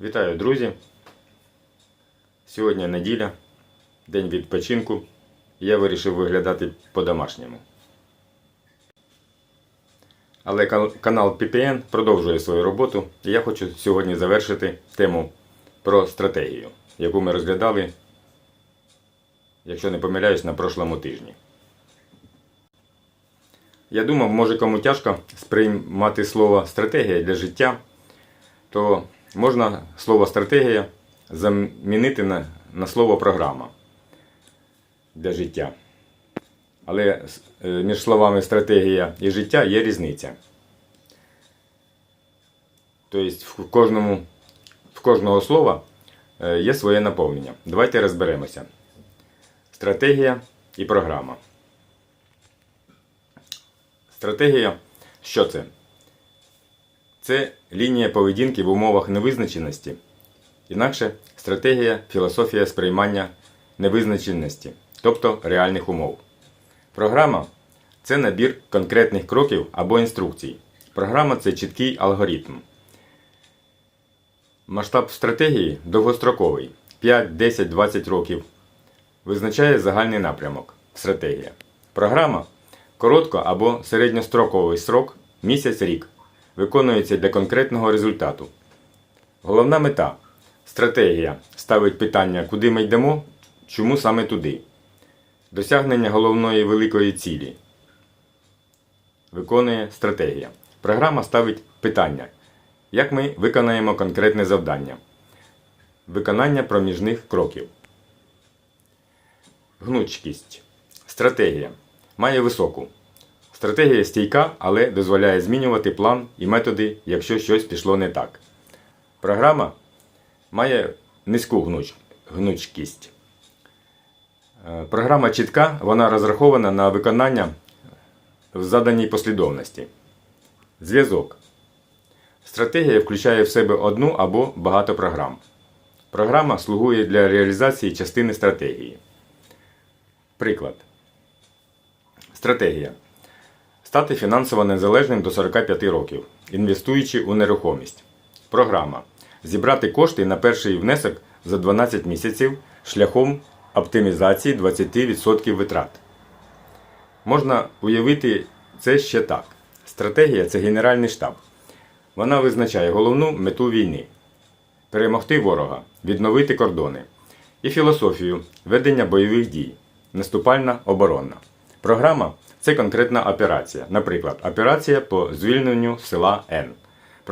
Вітаю, друзі! Сьогодні неділя, день відпочинку. і Я вирішив виглядати по-домашньому. Але канал PPN продовжує свою роботу, і я хочу сьогодні завершити тему про стратегію, яку ми розглядали, якщо не помиляюсь, на прошлому тижні. Я думав, може кому тяжко сприймати слово стратегія для життя, то можна слово стратегія замінити на, на слово програма для життя. Але е, між словами стратегія і життя є різниця. Тобто в кожному, в кожного слова е, є своє наповнення. Давайте розберемося. Стратегія і програма. Стратегія що це? Це лінія поведінки в умовах невизначеності. Інакше стратегія філософія сприймання невизначеності, тобто реальних умов. Програма це набір конкретних кроків або інструкцій. Програма це чіткий алгоритм. Масштаб стратегії довгостроковий 5, 10, 20 років. Визначає загальний напрямок стратегія. Програма коротко або середньостроковий срок місяць-рік. Виконується для конкретного результату. Головна мета стратегія ставить питання, куди ми йдемо, чому саме туди. Досягнення головної великої цілі. Виконує стратегія. Програма ставить питання, як ми виконаємо конкретне завдання. Виконання проміжних кроків. Гнучкість. Стратегія. Має високу. Стратегія стійка, але дозволяє змінювати план і методи, якщо щось пішло не так. Програма має низьку гнуч... гнучкість. Е, Програма чітка, вона розрахована на виконання в заданій послідовності. Зв'язок. Стратегія включає в себе одну або багато програм. Програма слугує для реалізації частини стратегії. Приклад. Стратегія. Стати фінансово незалежним до 45 років, інвестуючи у нерухомість. Програма. Зібрати кошти на перший внесок за 12 місяців шляхом оптимізації 20% витрат. Можна уявити це ще так. Стратегія це генеральний штаб. Вона визначає головну мету війни перемогти ворога, відновити кордони і філософію ведення бойових дій, наступальна оборонна. Програма це конкретна операція, наприклад, операція по звільненню села Н.